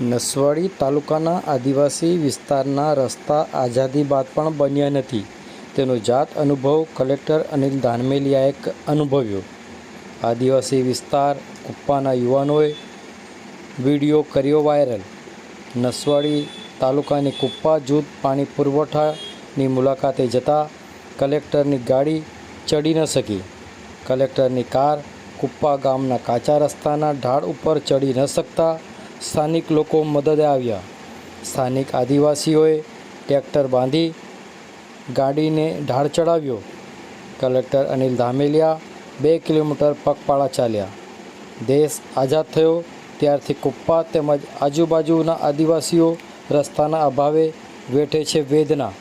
નસવાડી તાલુકાના આદિવાસી વિસ્તારના રસ્તા આઝાદી બાદ પણ બન્યા નથી. તેનો જાત અનુભવ કલેક્ટર અનિલ દાનમેલિયાએ અનુભવ્યો. આદિવાસી વિસ્તાર કુપ્પાના યુવાનોએ વીડિયો કર્યો વાયરલ. નસવાડી તાલુકાની કુપ્પા જૂથ પાણી પુરવઠાની મુલાકાતે જતા કલેક્ટરની ગાડી ચડી ન શકી. કલેક્ટરની કાર કુપ્પા ગામના કાચા રસ્તાના ઢાળ ઉપર ચડી ન શકતા સ્થાનિક લોકો મદદે આવ્યા. સ્થાનિક આદિવાસીઓએ ટ્રેક્ટર બાંધી ગાડીને ઢાળ ચડાવ્યો. કલેક્ટર અનિલ ધામેલિયા બે કિલોમીટર પગપાળા ચાલ્યા. દેશ આઝાદ થયો ત્યારથી કુપ્પા તેમજ આજુબાજુના આદિવાસીઓ રસ્તાના અભાવે વેઠે છે વેદના.